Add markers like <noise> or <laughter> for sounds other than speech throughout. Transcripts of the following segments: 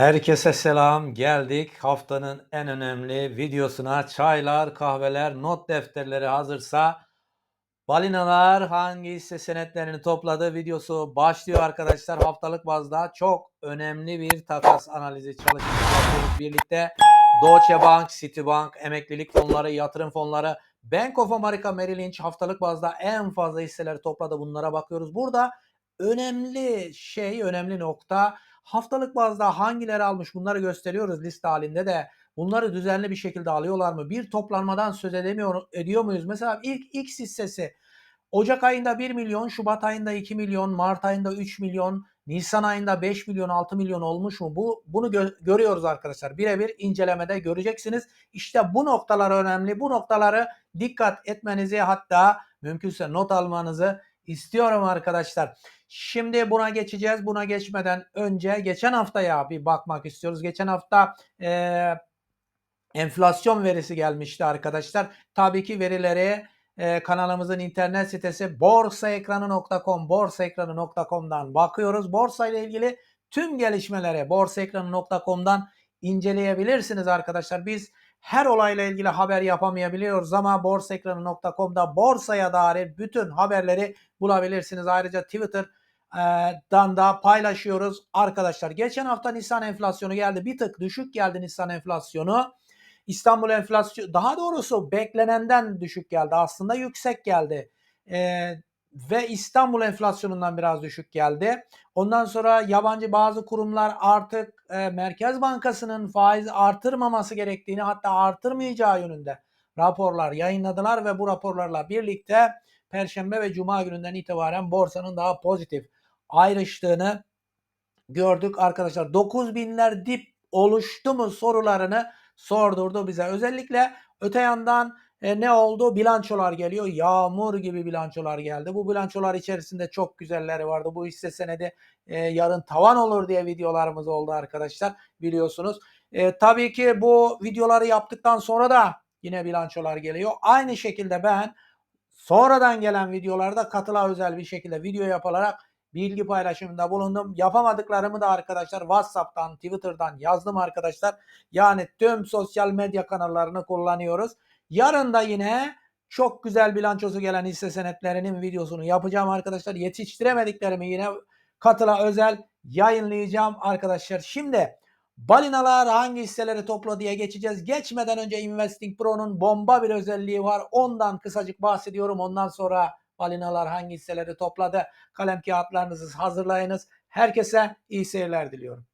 Herkese selam. Geldik haftanın en önemli videosuna. Çaylar, kahveler, not defterleri hazırsa balinalar hangi hisse senetlerini topladı videosu başlıyor arkadaşlar. Haftalık bazda çok önemli bir takas analizi çalışması birlikte. Deutsche Bank, Citibank, emeklilik fonları, yatırım fonları, Bank of America Merrill Lynch haftalık bazda en fazla hisseleri topladı. Bunlara bakıyoruz. Burada önemli şey, önemli nokta haftalık bazda hangileri almış bunları gösteriyoruz liste halinde de bunları düzenli bir şekilde alıyorlar mı? Bir toplanmadan söz edemiyor, ediyor muyuz? Mesela ilk X hissesi Ocak ayında 1 milyon, Şubat ayında 2 milyon, Mart ayında 3 milyon, Nisan ayında 5 milyon, 6 milyon olmuş mu? Bu bunu gö- görüyoruz arkadaşlar. Birebir incelemede göreceksiniz. İşte bu noktalar önemli. Bu noktaları dikkat etmenizi hatta mümkünse not almanızı istiyorum arkadaşlar. Şimdi buna geçeceğiz. Buna geçmeden önce geçen haftaya bir bakmak istiyoruz. Geçen hafta e, enflasyon verisi gelmişti arkadaşlar. Tabii ki verileri e, kanalımızın internet sitesi borsaekranı.com borsaekranı.com'dan bakıyoruz. Borsa ile ilgili tüm gelişmeleri borsaekranı.com'dan inceleyebilirsiniz arkadaşlar. Biz her olayla ilgili haber yapamayabiliyoruz ama borsaekranı.com'da borsaya dair bütün haberleri bulabilirsiniz. Ayrıca Twitter'dan da paylaşıyoruz arkadaşlar. Geçen hafta Nisan enflasyonu geldi. Bir tık düşük geldi Nisan enflasyonu. İstanbul enflasyonu daha doğrusu beklenenden düşük geldi. Aslında yüksek geldi. Ee, ve İstanbul enflasyonundan biraz düşük geldi. Ondan sonra yabancı bazı kurumlar artık e, Merkez Bankası'nın faiz artırmaması gerektiğini hatta artırmayacağı yönünde raporlar yayınladılar ve bu raporlarla birlikte Perşembe ve Cuma gününden itibaren borsanın daha pozitif ayrıştığını gördük arkadaşlar. 9000'ler dip oluştu mu sorularını sordurdu bize. Özellikle öte yandan e, ne oldu? Bilançolar geliyor. Yağmur gibi bilançolar geldi. Bu bilançolar içerisinde çok güzelleri vardı. Bu hisse senedi e, yarın tavan olur diye videolarımız oldu arkadaşlar. Biliyorsunuz. E, tabii ki bu videoları yaptıktan sonra da yine bilançolar geliyor. Aynı şekilde ben sonradan gelen videolarda katıla özel bir şekilde video yapılarak bilgi paylaşımında bulundum. Yapamadıklarımı da arkadaşlar WhatsApp'tan, Twitter'dan yazdım arkadaşlar. Yani tüm sosyal medya kanallarını kullanıyoruz. Yarın da yine çok güzel bilançosu gelen hisse senetlerinin videosunu yapacağım arkadaşlar. Yetiştiremediklerimi yine katıla özel yayınlayacağım arkadaşlar. Şimdi balinalar hangi hisseleri topla diye geçeceğiz. Geçmeden önce Investing Pro'nun bomba bir özelliği var. Ondan kısacık bahsediyorum. Ondan sonra balinalar hangi hisseleri topladı. Kalem kağıtlarınızı hazırlayınız. Herkese iyi seyirler diliyorum.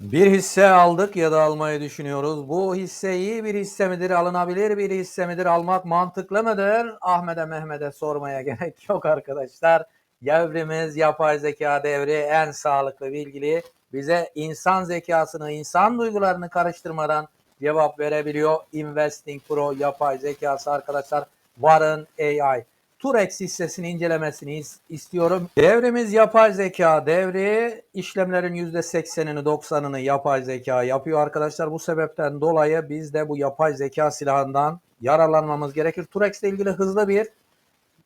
Bir hisse aldık ya da almayı düşünüyoruz. Bu hisse iyi bir hisse midir, alınabilir bir hisse midir, almak mantıklı mıdır? Ahmet'e Mehmet'e sormaya <laughs> gerek yok arkadaşlar. Devrimiz yapay zeka devri en sağlıklı bilgili bize insan zekasını, insan duygularını karıştırmadan cevap verebiliyor. Investing Pro yapay zekası arkadaşlar. Warren AI. Turex hissesini incelemesini istiyorum. Devrimiz yapay zeka devri. işlemlerin %80'ini 90'ını yapay zeka yapıyor arkadaşlar. Bu sebepten dolayı biz de bu yapay zeka silahından yararlanmamız gerekir. Turex ile ilgili hızlı bir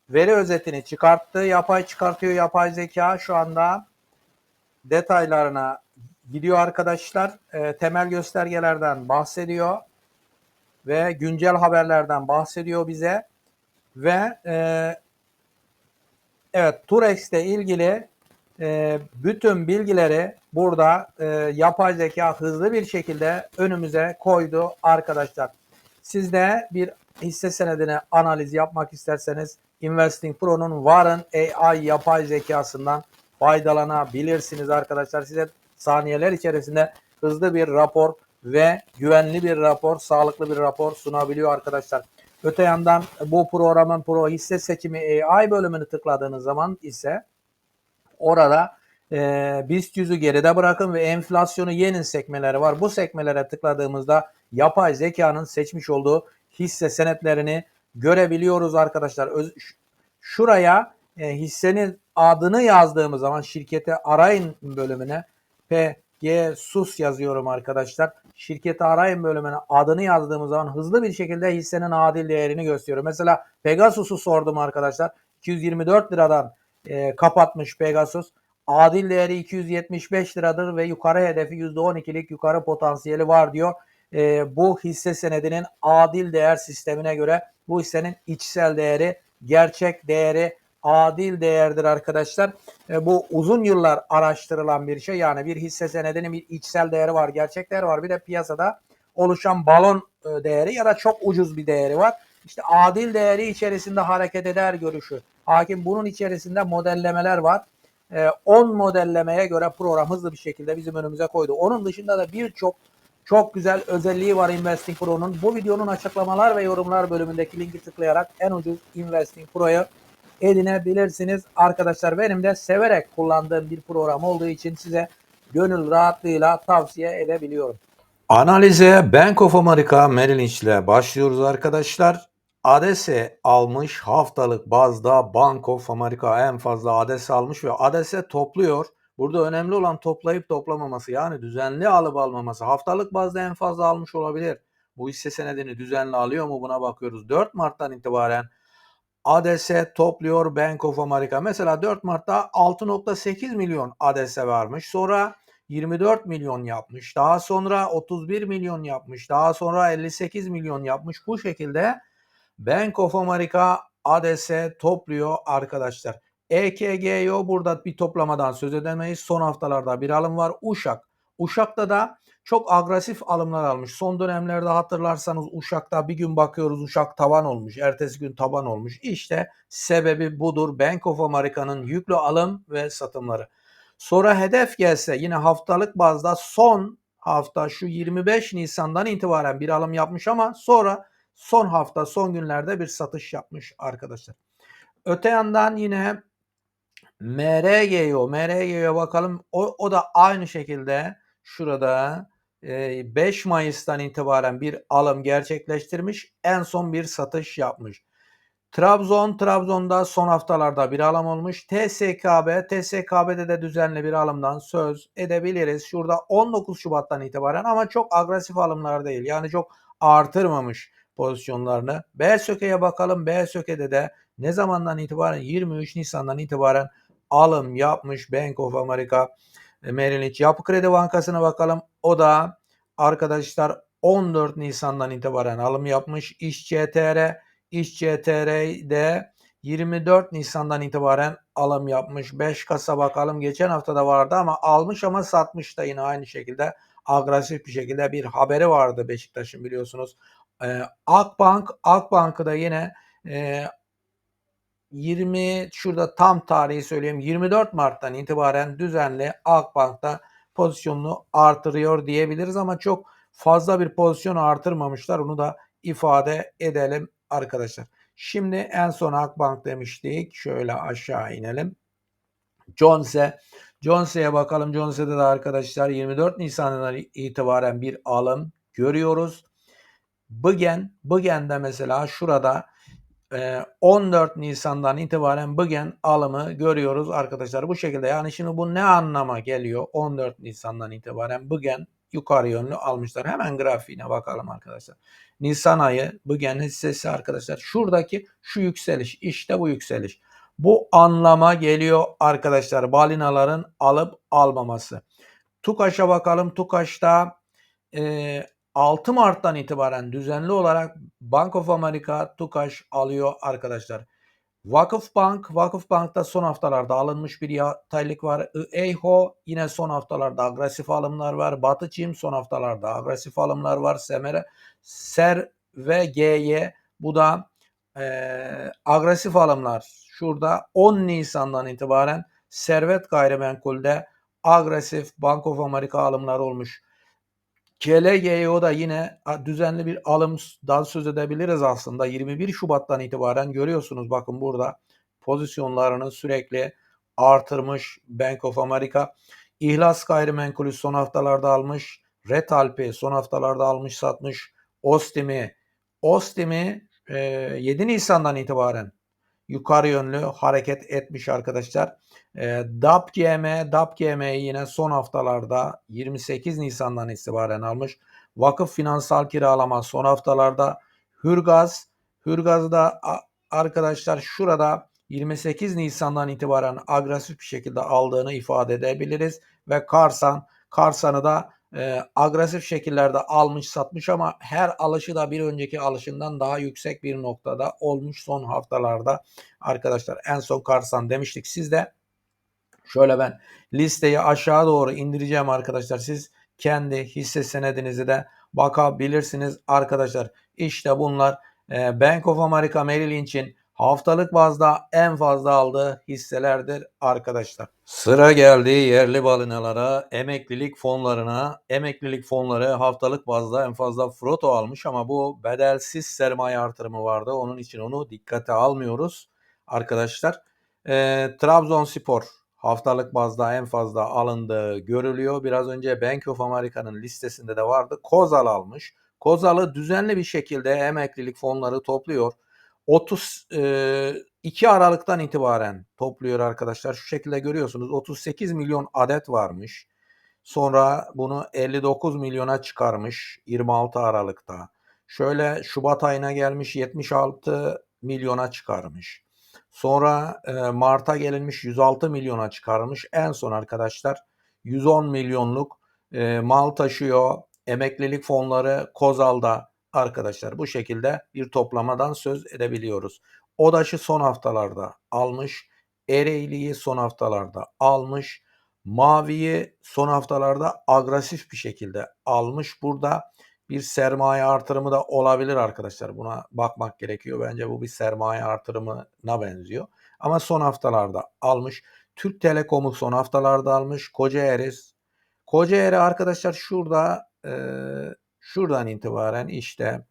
veri özetini çıkarttı. Yapay çıkartıyor yapay zeka. Şu anda detaylarına gidiyor arkadaşlar. E, temel göstergelerden bahsediyor ve güncel haberlerden bahsediyor bize ve e, evet Turex ile ilgili e, bütün bilgileri burada e, yapay zeka hızlı bir şekilde önümüze koydu arkadaşlar. Siz de bir hisse senedine analiz yapmak isterseniz Investing Pro'nun Warren AI yapay zekasından faydalanabilirsiniz arkadaşlar. Size saniyeler içerisinde hızlı bir rapor ve güvenli bir rapor, sağlıklı bir rapor sunabiliyor arkadaşlar. Öte yandan bu programın pro hisse seçimi AI bölümünü tıkladığınız zaman ise orada e, BIST 100'ü geride bırakın ve enflasyonu yenin sekmeleri var. Bu sekmelere tıkladığımızda yapay zekanın seçmiş olduğu hisse senetlerini görebiliyoruz arkadaşlar. Öz, şuraya e, hissenin adını yazdığımız zaman şirketi arayın bölümüne PG Sus yazıyorum arkadaşlar. Şirketi arayın bölümüne adını yazdığımız zaman hızlı bir şekilde hissenin adil değerini gösteriyor. Mesela Pegasus'u sordum arkadaşlar. 224 liradan e, kapatmış Pegasus. adil değeri 275 liradır ve yukarı hedefi %12'lik yukarı potansiyeli var diyor. Ee, bu hisse senedinin adil değer sistemine göre bu hissenin içsel değeri, gerçek değeri adil değerdir arkadaşlar. E, bu uzun yıllar araştırılan bir şey. Yani bir hisse senedinin bir içsel değeri var, gerçek değeri var. Bir de piyasada oluşan balon e, değeri ya da çok ucuz bir değeri var. İşte adil değeri içerisinde hareket eder görüşü. Hakim bunun içerisinde modellemeler var. 10 e, modellemeye göre program hızlı bir şekilde bizim önümüze koydu. Onun dışında da birçok çok güzel özelliği var Investing Pro'nun. Bu videonun açıklamalar ve yorumlar bölümündeki linki tıklayarak en ucuz Investing Pro'yu edinebilirsiniz. Arkadaşlar benim de severek kullandığım bir program olduğu için size gönül rahatlığıyla tavsiye edebiliyorum. Analize Bank of America Merrill Lynch ile başlıyoruz arkadaşlar. ADES'e almış haftalık bazda Bank of America en fazla ADES almış ve ADES'e topluyor. Burada önemli olan toplayıp toplamaması yani düzenli alıp almaması. Haftalık bazda en fazla almış olabilir. Bu hisse senedini düzenli alıyor mu buna bakıyoruz. 4 Mart'tan itibaren ADS topluyor Bank of America. Mesela 4 Mart'ta 6.8 milyon ADS varmış. Sonra 24 milyon yapmış. Daha sonra 31 milyon yapmış. Daha sonra 58 milyon yapmış. Bu şekilde Bank of America ADS topluyor arkadaşlar. EKGO burada bir toplamadan söz edemeyiz. Son haftalarda bir alım var. Uşak. Uşak'ta da çok agresif alımlar almış. Son dönemlerde hatırlarsanız Uşak'ta bir gün bakıyoruz Uşak tavan olmuş. Ertesi gün taban olmuş. İşte sebebi budur. Bank of America'nın yüklü alım ve satımları. Sonra hedef gelse yine haftalık bazda son hafta şu 25 Nisan'dan itibaren bir alım yapmış ama sonra son hafta son günlerde bir satış yapmış arkadaşlar. Öte yandan yine MRGO, MRGO'ya bakalım. O, o da aynı şekilde şurada 5 Mayıs'tan itibaren bir alım gerçekleştirmiş. En son bir satış yapmış. Trabzon, Trabzon'da son haftalarda bir alım olmuş. TSKB, TSKB'de de düzenli bir alımdan söz edebiliriz. Şurada 19 Şubat'tan itibaren ama çok agresif alımlar değil. Yani çok artırmamış pozisyonlarını. BSÖK'e bakalım. BSÖK'de de ne zamandan itibaren 23 Nisan'dan itibaren alım yapmış Bank of America Merrill Lynch. Yapı Kredi Bankası'na bakalım. O da arkadaşlar 14 Nisan'dan itibaren alım yapmış. İş CTR, İş CTR'de 24 Nisan'dan itibaren alım yapmış. 5 kasa bakalım. Geçen hafta da vardı ama almış ama satmış da yine aynı şekilde agresif bir şekilde bir haberi vardı Beşiktaş'ın biliyorsunuz. Ee, Akbank, Akbank'ı da yine e, 20 şurada tam tarihi söyleyeyim 24 Mart'tan itibaren düzenli Akbank'ta pozisyonunu artırıyor diyebiliriz ama çok fazla bir pozisyon artırmamışlar. Onu da ifade edelim arkadaşlar. Şimdi en son Akbank demiştik. Şöyle aşağı inelim. Jonse. Jonse'ye bakalım. Jonse'de de arkadaşlar 24 Nisan'dan itibaren bir alım görüyoruz. Bıgen, Bıgen'de mesela şurada 14 Nisan'dan itibaren bugün alımı görüyoruz arkadaşlar. Bu şekilde yani şimdi bu ne anlama geliyor? 14 Nisan'dan itibaren bugün yukarı yönlü almışlar. Hemen grafiğine bakalım arkadaşlar. Nisan ayı bugün hissesi arkadaşlar. Şuradaki şu yükseliş işte bu yükseliş. Bu anlama geliyor arkadaşlar. Balinaların alıp almaması. Tukaş'a bakalım. Tukaş'ta e, 6 Mart'tan itibaren düzenli olarak Bank of America Tukaş alıyor arkadaşlar. Vakıf Bank, Vakıf Bank'ta son haftalarda alınmış bir yataylık var. EIHO yine son haftalarda agresif alımlar var. Batı Çim son haftalarda agresif alımlar var. Semere, Ser ve GY bu da e, agresif alımlar. Şurada 10 Nisan'dan itibaren Servet Gayrimenkul'de agresif Bank of America alımlar olmuş. CLG'ye da yine düzenli bir alımdan söz edebiliriz aslında. 21 Şubat'tan itibaren görüyorsunuz bakın burada pozisyonlarını sürekli artırmış Bank of America. İhlas gayrimenkulü son haftalarda almış. Retalp'i son haftalarda almış satmış. Ostim'i Ostim'i 7 Nisan'dan itibaren yukarı yönlü hareket etmiş arkadaşlar. E, DAPGM, DAPGM'yi yine son haftalarda 28 Nisan'dan itibaren almış. Vakıf finansal kiralama son haftalarda Hürgaz, Hürgaz'da arkadaşlar şurada 28 Nisan'dan itibaren agresif bir şekilde aldığını ifade edebiliriz ve Karsan Karsan'ı da e, agresif şekillerde almış satmış ama her alışı da bir önceki alışından daha yüksek bir noktada olmuş son haftalarda. Arkadaşlar en son Karsan demiştik. Siz de şöyle ben listeyi aşağı doğru indireceğim arkadaşlar. Siz kendi hisse senedinizi de bakabilirsiniz. Arkadaşlar işte bunlar. E, Bank of America Merrill Lynch'in haftalık bazda en fazla aldığı hisselerdir arkadaşlar. Sıra geldi yerli balinalara, emeklilik fonlarına. Emeklilik fonları haftalık bazda en fazla froto almış ama bu bedelsiz sermaye artırımı vardı. Onun için onu dikkate almıyoruz arkadaşlar. E, Trabzonspor haftalık bazda en fazla alındığı görülüyor. Biraz önce Bank of America'nın listesinde de vardı. Kozal almış. Kozal'ı düzenli bir şekilde emeklilik fonları topluyor. 32 Aralık'tan itibaren topluyor arkadaşlar. Şu şekilde görüyorsunuz 38 milyon adet varmış. Sonra bunu 59 milyona çıkarmış 26 Aralık'ta. Şöyle Şubat ayına gelmiş 76 milyona çıkarmış. Sonra Mart'a gelinmiş 106 milyona çıkarmış. En son arkadaşlar 110 milyonluk mal taşıyor. Emeklilik fonları Kozal'da arkadaşlar bu şekilde bir toplamadan söz edebiliyoruz. Odaş'ı son haftalarda almış. Ereğli'yi son haftalarda almış. Mavi'yi son haftalarda agresif bir şekilde almış. Burada bir sermaye artırımı da olabilir arkadaşlar. Buna bakmak gerekiyor. Bence bu bir sermaye artırımına benziyor. Ama son haftalarda almış. Türk Telekom'u son haftalarda almış. Kocaeli Kocaeli arkadaşlar şurada e, şuradan itibaren işte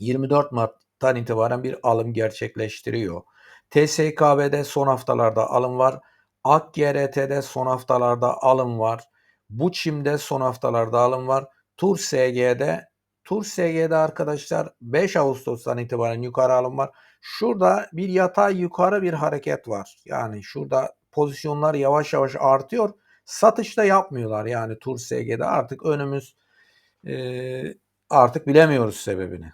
24 Mart'tan itibaren bir alım gerçekleştiriyor. TSKB'de son haftalarda alım var. AKGRT'de son haftalarda alım var. Buçim'de son haftalarda alım var. Tur SG'de Tur SG'de arkadaşlar 5 Ağustos'tan itibaren yukarı alım var. Şurada bir yatay yukarı bir hareket var. Yani şurada pozisyonlar yavaş yavaş artıyor. Satışta yapmıyorlar yani Tur SG'de artık önümüz e, artık bilemiyoruz sebebini.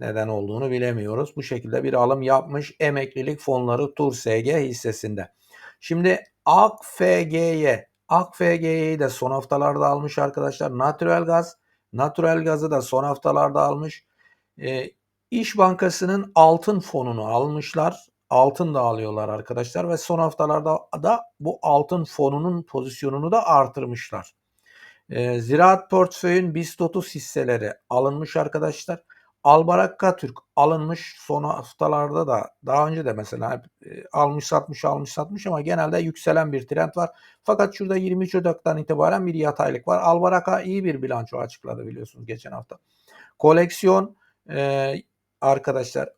Neden olduğunu bilemiyoruz. Bu şekilde bir alım yapmış emeklilik fonları Tur SG hissesinde. Şimdi AKFG'ye AKFG'yi de son haftalarda almış arkadaşlar. Natural gaz Natural gazı da son haftalarda almış. E, İş Bankası'nın altın fonunu almışlar. Altın da alıyorlar arkadaşlar ve son haftalarda da bu altın fonunun pozisyonunu da artırmışlar. E, ziraat portföyün BIST 30 hisseleri alınmış arkadaşlar. Albarakka Türk alınmış son haftalarda da daha önce de mesela e, almış satmış almış satmış ama genelde yükselen bir trend var. Fakat şurada 23 Ocak'tan itibaren bir yataylık var. Albaraka iyi bir bilanço açıkladı biliyorsunuz geçen hafta. Koleksiyon e, arkadaşlar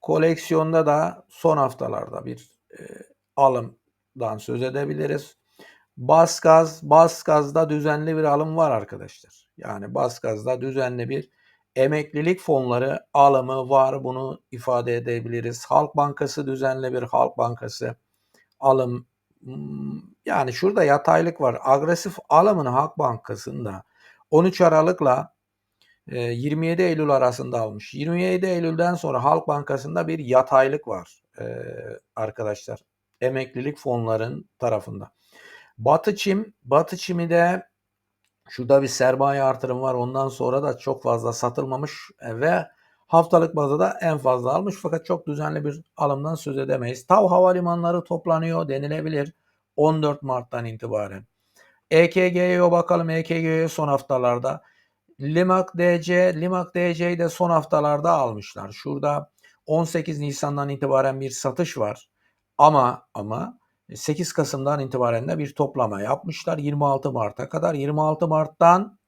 koleksiyonda da son haftalarda bir e, alımdan söz edebiliriz. Baskaz, Baskaz'da düzenli bir alım var arkadaşlar. Yani Baskaz'da düzenli bir emeklilik fonları alımı var. Bunu ifade edebiliriz. Halk Bankası düzenli bir Halk Bankası alım hmm, yani şurada yataylık var. Agresif alımını Halk Bankası'nda 13 Aralık'la 27 e, Eylül arasında almış. 27 Eylül'den sonra Halk Bankası'nda bir yataylık var e, arkadaşlar. Emeklilik fonların tarafında. Batı Çim, Batı Çim'i de şurada bir sermaye artırım var. Ondan sonra da çok fazla satılmamış ve haftalık bazda da en fazla almış fakat çok düzenli bir alımdan söz edemeyiz. Tav havalimanları toplanıyor denilebilir 14 Mart'tan itibaren. EKG'ye bakalım. EKG'ye son haftalarda. Limak DC, Limak DC'yi de son haftalarda almışlar. Şurada 18 Nisan'dan itibaren bir satış var. Ama ama 8 Kasım'dan itibaren de bir toplama yapmışlar. 26 Mart'a kadar. 26 Mart'tan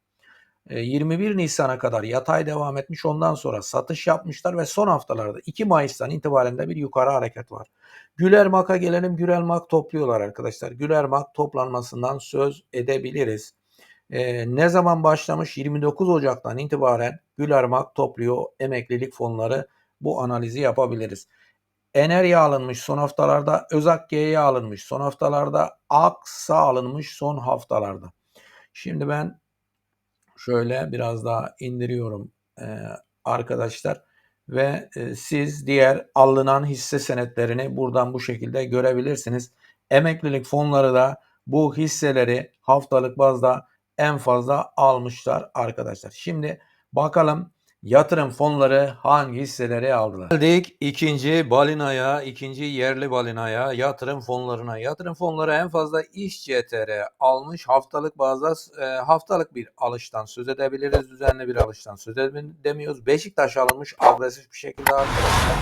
21 e, Nisan'a kadar yatay devam etmiş. Ondan sonra satış yapmışlar ve son haftalarda 2 Mayıs'tan itibaren de bir yukarı hareket var. Güler Mak'a gelelim. Güler Mak topluyorlar arkadaşlar. Güler Mak toplanmasından söz edebiliriz. Ee, ne zaman başlamış? 29 Ocak'tan itibaren Güler Mak topluyor emeklilik fonları. Bu analizi yapabiliriz. Enerya alınmış son haftalarda, Özak G'ye alınmış son haftalarda, Aksa alınmış son haftalarda. Şimdi ben şöyle biraz daha indiriyorum ee, arkadaşlar. ve e, siz diğer alınan hisse senetlerini buradan bu şekilde görebilirsiniz. Emeklilik fonları da bu hisseleri haftalık bazda en fazla almışlar arkadaşlar. Şimdi bakalım yatırım fonları hangi hisseleri aldılar? Geldik ikinci balinaya, ikinci yerli balinaya, yatırım fonlarına. Yatırım fonları en fazla iş CTR almış. Haftalık bazda e, haftalık bir alıştan söz edebiliriz. Düzenli bir alıştan söz edemiyoruz. Beşiktaş alınmış agresif bir şekilde arkadaşlar.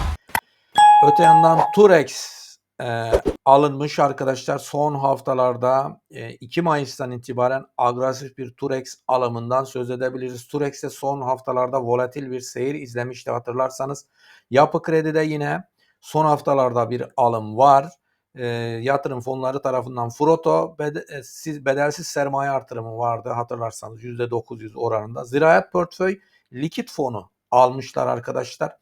Öte yandan Turex e, alınmış arkadaşlar. Son haftalarda e, 2 Mayıs'tan itibaren agresif bir Turex alımından söz edebiliriz. Turex de son haftalarda volatil bir seyir izlemişti hatırlarsanız. Yapı Kredi'de yine son haftalarda bir alım var. E, yatırım fonları tarafından Froto bede, e, siz, bedelsiz sermaye artırımı vardı hatırlarsanız %900 oranında. Ziraat portföy likit fonu almışlar arkadaşlar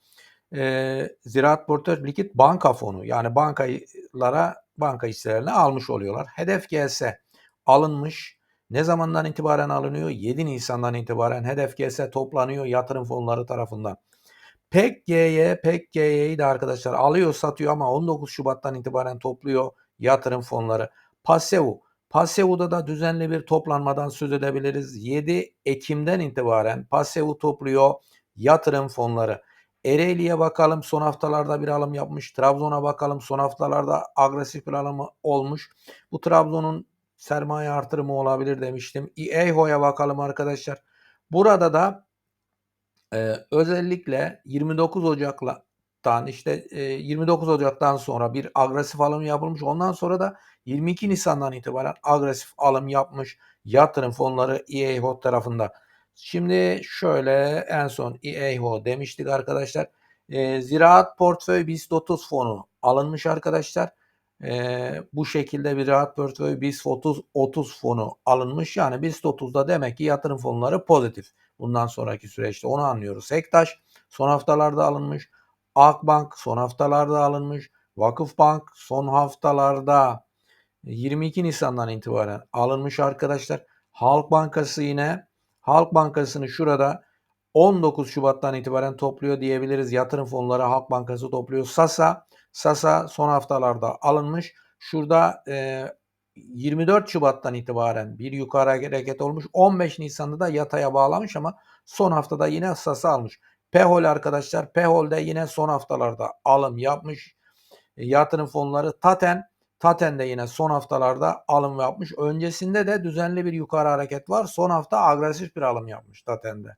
e, Ziraat Portföy Likit Banka Fonu yani bankalara banka hisselerini almış oluyorlar. Hedef gelse alınmış. Ne zamandan itibaren alınıyor? 7 Nisan'dan itibaren hedef gelse toplanıyor yatırım fonları tarafından. PEKG'ye, PEKG'yi de arkadaşlar alıyor satıyor ama 19 Şubat'tan itibaren topluyor yatırım fonları. Pasevu, Pasevu'da da düzenli bir toplanmadan söz edebiliriz. 7 Ekim'den itibaren Pasevu topluyor yatırım fonları. Ereğli'ye bakalım son haftalarda bir alım yapmış. Trabzon'a bakalım son haftalarda agresif bir alım olmuş. Bu Trabzon'un sermaye artırımı olabilir demiştim. EIHO'ya bakalım arkadaşlar. Burada da e, özellikle 29 Ocak'tan işte e, 29 Ocak'tan sonra bir agresif alım yapılmış. Ondan sonra da 22 Nisan'dan itibaren agresif alım yapmış yatırım fonları EIHO tarafında. Şimdi şöyle en son EAHO demiştik arkadaşlar. E, Ziraat Portföy BIST 30 fonu alınmış arkadaşlar. E, bu şekilde bir Ziraat Portföy BIST 30, 30 fonu alınmış. Yani BIST 30'da demek ki yatırım fonları pozitif. Bundan sonraki süreçte onu anlıyoruz. Sektaş son haftalarda alınmış. Akbank son haftalarda alınmış. Vakıfbank son haftalarda 22 Nisan'dan itibaren alınmış arkadaşlar. Halk Bankası yine Halk Bankası'nı şurada 19 Şubat'tan itibaren topluyor diyebiliriz. Yatırım fonları Halk Bankası topluyor. Sasa, Sasa son haftalarda alınmış. Şurada e, 24 Şubat'tan itibaren bir yukarı hareket olmuş. 15 Nisan'da da yataya bağlamış ama son haftada yine Sasa almış. Pehol arkadaşlar. Pehol'de yine son haftalarda alım yapmış. E, yatırım fonları Taten Taten de yine son haftalarda alım yapmış. Öncesinde de düzenli bir yukarı hareket var. Son hafta agresif bir alım yapmış Taten'de.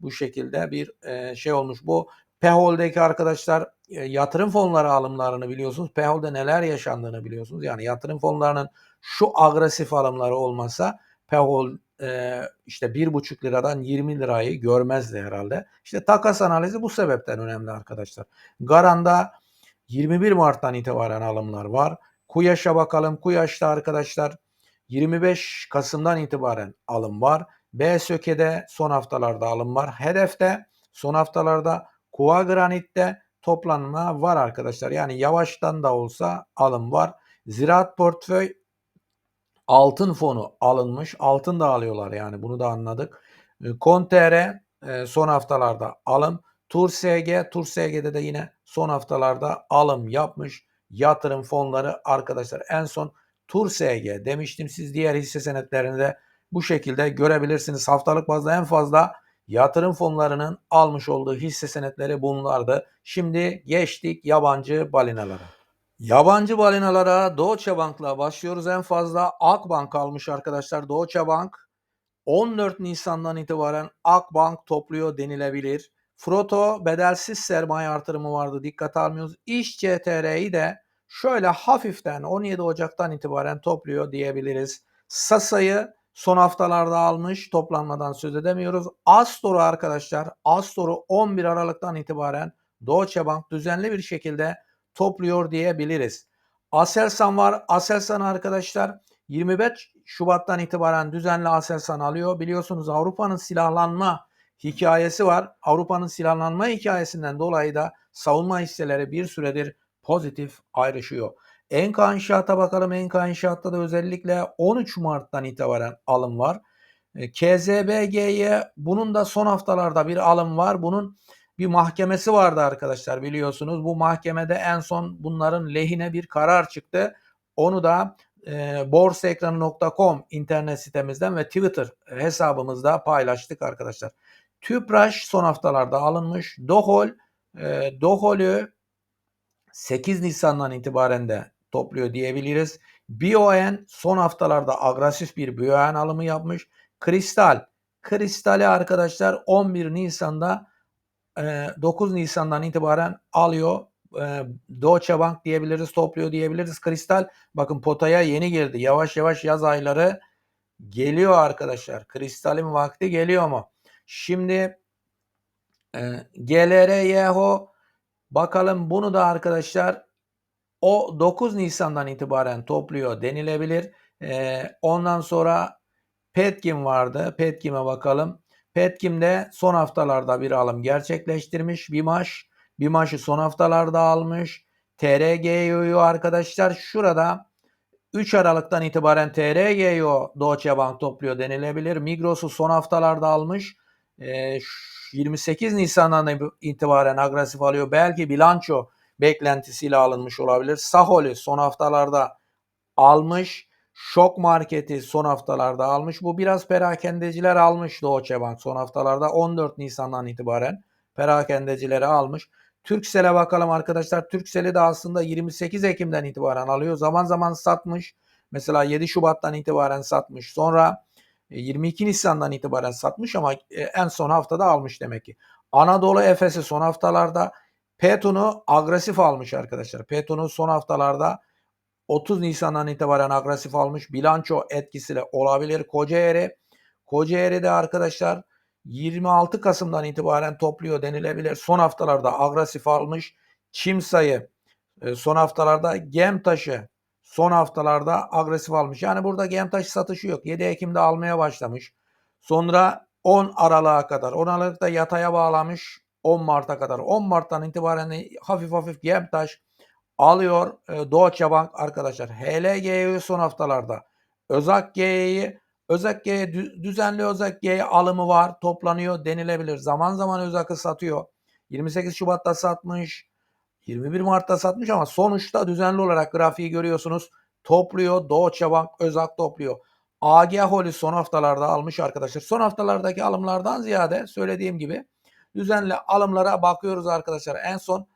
Bu şekilde bir e, şey olmuş. Bu Pehol'deki arkadaşlar e, yatırım fonları alımlarını biliyorsunuz. Pehol'de neler yaşandığını biliyorsunuz. Yani yatırım fonlarının şu agresif alımları olmasa Pehol e, işte 1,5 liradan 20 lirayı görmezdi herhalde. İşte takas analizi bu sebepten önemli arkadaşlar. Garan'da 21 Mart'tan itibaren alımlar var. Kuyaş'a bakalım. Kuyaş'ta arkadaşlar 25 Kasım'dan itibaren alım var. B Söke'de son haftalarda alım var. Hedef'te son haftalarda Kua Granit'te toplanma var arkadaşlar. Yani yavaştan da olsa alım var. Ziraat portföy altın fonu alınmış. Altın da alıyorlar yani bunu da anladık. Kontere e, son haftalarda alım. Tur SG, Tur SG'de de yine son haftalarda alım yapmış yatırım fonları arkadaşlar. En son Tur SG demiştim. Siz diğer hisse senetlerini de bu şekilde görebilirsiniz. Haftalık bazda en fazla yatırım fonlarının almış olduğu hisse senetleri bunlardı. Şimdi geçtik yabancı balinalara. Yabancı balinalara Deutsche Bank'la başlıyoruz. En fazla Akbank almış arkadaşlar. Deutsche Bank 14 Nisan'dan itibaren Akbank topluyor denilebilir. Froto bedelsiz sermaye artırımı vardı. Dikkat almıyoruz. İş CTR'yi de şöyle hafiften 17 Ocak'tan itibaren topluyor diyebiliriz. Sasa'yı son haftalarda almış toplanmadan söz edemiyoruz. Astor'u arkadaşlar Astor'u 11 Aralık'tan itibaren Deutsche Bank düzenli bir şekilde topluyor diyebiliriz. Aselsan var. Aselsan arkadaşlar 25 Şubat'tan itibaren düzenli Aselsan alıyor. Biliyorsunuz Avrupa'nın silahlanma hikayesi var. Avrupa'nın silahlanma hikayesinden dolayı da savunma hisseleri bir süredir pozitif ayrışıyor. Enka İnşaat'a bakalım. Enka İnşaat'ta da özellikle 13 Mart'tan itibaren alım var. E, KZBG'ye bunun da son haftalarda bir alım var. Bunun bir mahkemesi vardı arkadaşlar biliyorsunuz. Bu mahkemede en son bunların lehine bir karar çıktı. Onu da e, borsaekranı.com internet sitemizden ve Twitter hesabımızda paylaştık arkadaşlar. Tüpraş son haftalarda alınmış. Dohol, e, Dohol'ü 8 Nisan'dan itibaren de topluyor diyebiliriz. BioN son haftalarda agresif bir BioN alımı yapmış. Kristal, Kristal'i arkadaşlar 11 Nisan'da 9 Nisan'dan itibaren alıyor. Deutsche Bank diyebiliriz, topluyor diyebiliriz. Kristal bakın potaya yeni girdi. Yavaş yavaş yaz ayları geliyor arkadaşlar. Kristal'in vakti geliyor mu? Şimdi e, GLRYHO bakalım bunu da arkadaşlar o 9 Nisan'dan itibaren topluyor denilebilir. E, ondan sonra Petkim vardı. Petkim'e bakalım. Petkim'de son haftalarda bir alım gerçekleştirmiş. Bimaş, Bimaş'ı son haftalarda almış. TRGYO'yu arkadaşlar şurada 3 Aralık'tan itibaren TRGYO Deutsche Bank topluyor denilebilir. Migros'u son haftalarda almış. E, 28 Nisan'dan itibaren agresif alıyor. Belki bilanço beklentisiyle alınmış olabilir. Sahol'i son haftalarda almış. Şok marketi son haftalarda almış. Bu biraz perakendeciler almış Deutsche Bank son haftalarda 14 Nisan'dan itibaren perakendecileri almış. Türksel'e bakalım arkadaşlar. Türksel'i de aslında 28 Ekim'den itibaren alıyor. Zaman zaman satmış. Mesela 7 Şubat'tan itibaren satmış. Sonra 22 Nisan'dan itibaren satmış ama e, en son haftada almış demek ki. Anadolu Efes'i son haftalarda Peton'u agresif almış arkadaşlar. Peton'u son haftalarda 30 Nisan'dan itibaren agresif almış. Bilanço etkisiyle olabilir. Kocaeli Kocaeli'de arkadaşlar 26 Kasım'dan itibaren topluyor denilebilir. Son haftalarda agresif almış. Çimsa'yı e, son haftalarda Gemtaş'ı son haftalarda agresif almış. Yani burada Gemtaş satışı yok. 7 Ekim'de almaya başlamış. Sonra 10 Aralık'a kadar 10 Aralık'ta yataya bağlamış. 10 Mart'a kadar. 10 Mart'tan itibaren hafif hafif Gemtaş alıyor e, Deutsche Bank arkadaşlar. HLG'yi son haftalarda. Özak G'yi Özak G düzenli Özak G alımı var. Toplanıyor denilebilir. Zaman zaman Özak'ı satıyor. 28 Şubat'ta satmış. 21 Mart'ta satmış ama sonuçta düzenli olarak grafiği görüyorsunuz. Topluyor. Deutsche Bank Özak topluyor. AG Holly son haftalarda almış arkadaşlar. Son haftalardaki alımlardan ziyade söylediğim gibi düzenli alımlara bakıyoruz arkadaşlar. En son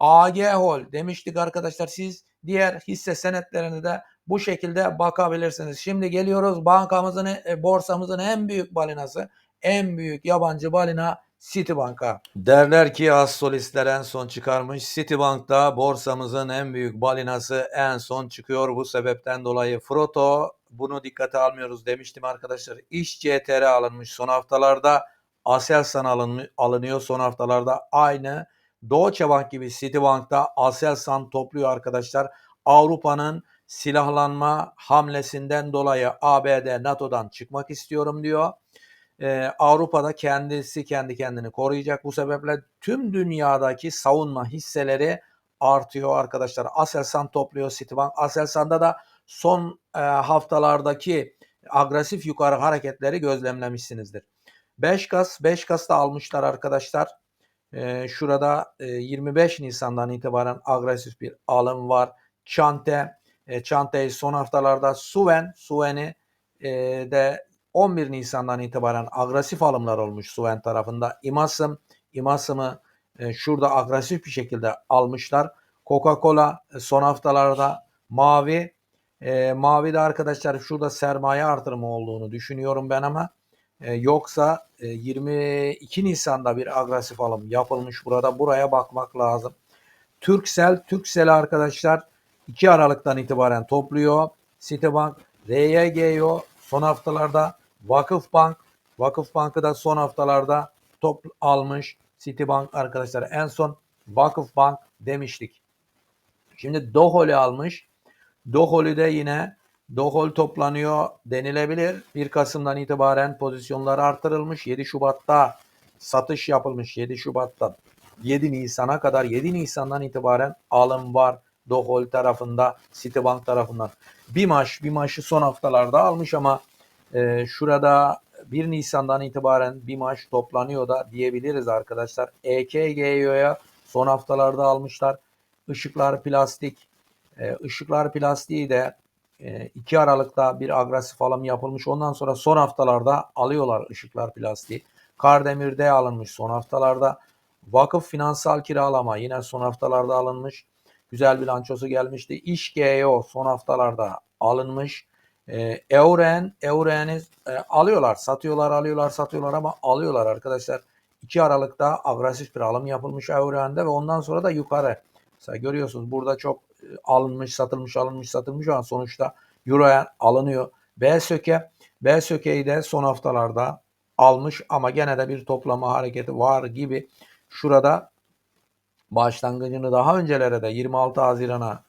AG Hol demiştik arkadaşlar. Siz diğer hisse senetlerini de bu şekilde bakabilirsiniz. Şimdi geliyoruz bankamızın, e, borsamızın en büyük balinası, en büyük yabancı balina Citibank'a. Derler ki az solistler en son çıkarmış. Citibank'ta borsamızın en büyük balinası en son çıkıyor. Bu sebepten dolayı Froto bunu dikkate almıyoruz demiştim arkadaşlar. İş CTR alınmış son haftalarda. Aselsan alınıyor son haftalarda. Aynı Deutsche Bank gibi Citibank'ta Aselsan topluyor arkadaşlar. Avrupa'nın silahlanma hamlesinden dolayı ABD NATO'dan çıkmak istiyorum diyor. Ee, Avrupa'da kendisi kendi kendini koruyacak. Bu sebeple tüm dünyadaki savunma hisseleri artıyor arkadaşlar. Aselsan topluyor Citibank. Aselsan'da da son e, haftalardaki agresif yukarı hareketleri gözlemlemişsinizdir. 5 Kas, 5 Kas'ta almışlar arkadaşlar. E, şurada e, 25 Nisan'dan itibaren agresif bir alım var. Çante, e, Çante'yi son haftalarda Suven, Suven'i e, de 11 Nisan'dan itibaren agresif alımlar olmuş Suven tarafında. İmasım, İmasım'ı e, şurada agresif bir şekilde almışlar. Coca-Cola e, son haftalarda mavi. E, mavi de arkadaşlar şurada sermaye artırımı olduğunu düşünüyorum ben ama e, yoksa e, 22 Nisan'da bir agresif alım yapılmış burada. Buraya bakmak lazım. Türksel, Türksel arkadaşlar 2 Aralık'tan itibaren topluyor. Citibank, RYGO son haftalarda Vakıfbank, Vakıfbank'ı da son haftalarda top almış. Citibank arkadaşlar en son Vakıfbank demiştik. Şimdi Dohol'i almış. Dohol'i de yine Dohol toplanıyor denilebilir. 1 Kasım'dan itibaren pozisyonlar artırılmış. 7 Şubat'ta satış yapılmış. 7 Şubat'ta 7 Nisan'a kadar 7 Nisan'dan itibaren alım var. Dohol tarafında, Citibank tarafından. Bir maç, bir maçı son haftalarda almış ama e, şurada 1 Nisan'dan itibaren bir maç toplanıyor da diyebiliriz arkadaşlar. E EKGO'ya son haftalarda almışlar. Işıklar plastik. E, Işıklar plastiği de e, 2 Aralık'ta bir agresif alım yapılmış. Ondan sonra son haftalarda alıyorlar ışıklar plastiği. Kardemir'de alınmış son haftalarda. Vakıf finansal kiralama yine son haftalarda alınmış. Güzel bilançosu gelmişti. İş GEO son haftalarda alınmış. Ee, Euren, Euren'i e, alıyorlar, satıyorlar, alıyorlar, satıyorlar ama alıyorlar arkadaşlar. 2 Aralık'ta agresif bir alım yapılmış Euren'de ve ondan sonra da yukarı. Mesela görüyorsunuz burada çok e, alınmış, satılmış, alınmış, satılmış ama sonuçta Euro'ya alınıyor. BSÖK'e, BSÖK'eyi de son haftalarda almış ama gene de bir toplama hareketi var gibi. Şurada başlangıcını daha öncelere de 26 Haziran'a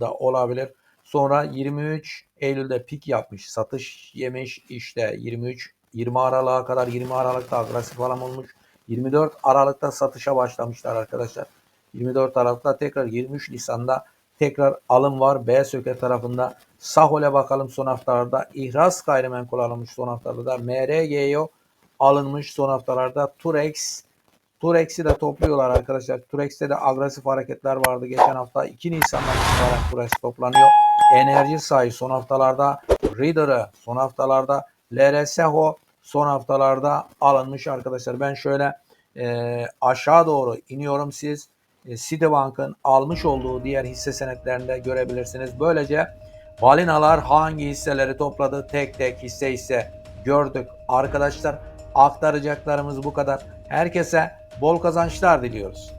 da olabilir. Sonra 23 Eylül'de pik yapmış. Satış yemiş işte 23 20 Aralık'a kadar 20 Aralık'ta agresif alım olmuş. 24 Aralık'ta satışa başlamışlar arkadaşlar. 24 Aralık'ta tekrar 23 Nisan'da tekrar alım var. B söke tarafında. Sahol'e bakalım son haftalarda. İhraz gayrimenkul alınmış son haftalarda. MRGO alınmış son haftalarda. Turex Turex'i de topluyorlar arkadaşlar. Turex'te de agresif hareketler vardı geçen hafta. 2 Nisan'dan itibaren Turex toplanıyor. Enerji sayı son haftalarda. Reader'ı son haftalarda. LRSHO son haftalarda alınmış arkadaşlar. Ben şöyle e, aşağı doğru iniyorum. Siz e, Citibank'ın almış olduğu diğer hisse senetlerinde görebilirsiniz. Böylece balinalar hangi hisseleri topladı tek tek hisse hisse gördük. Arkadaşlar aktaracaklarımız bu kadar. Herkese bol kazançlar diliyoruz.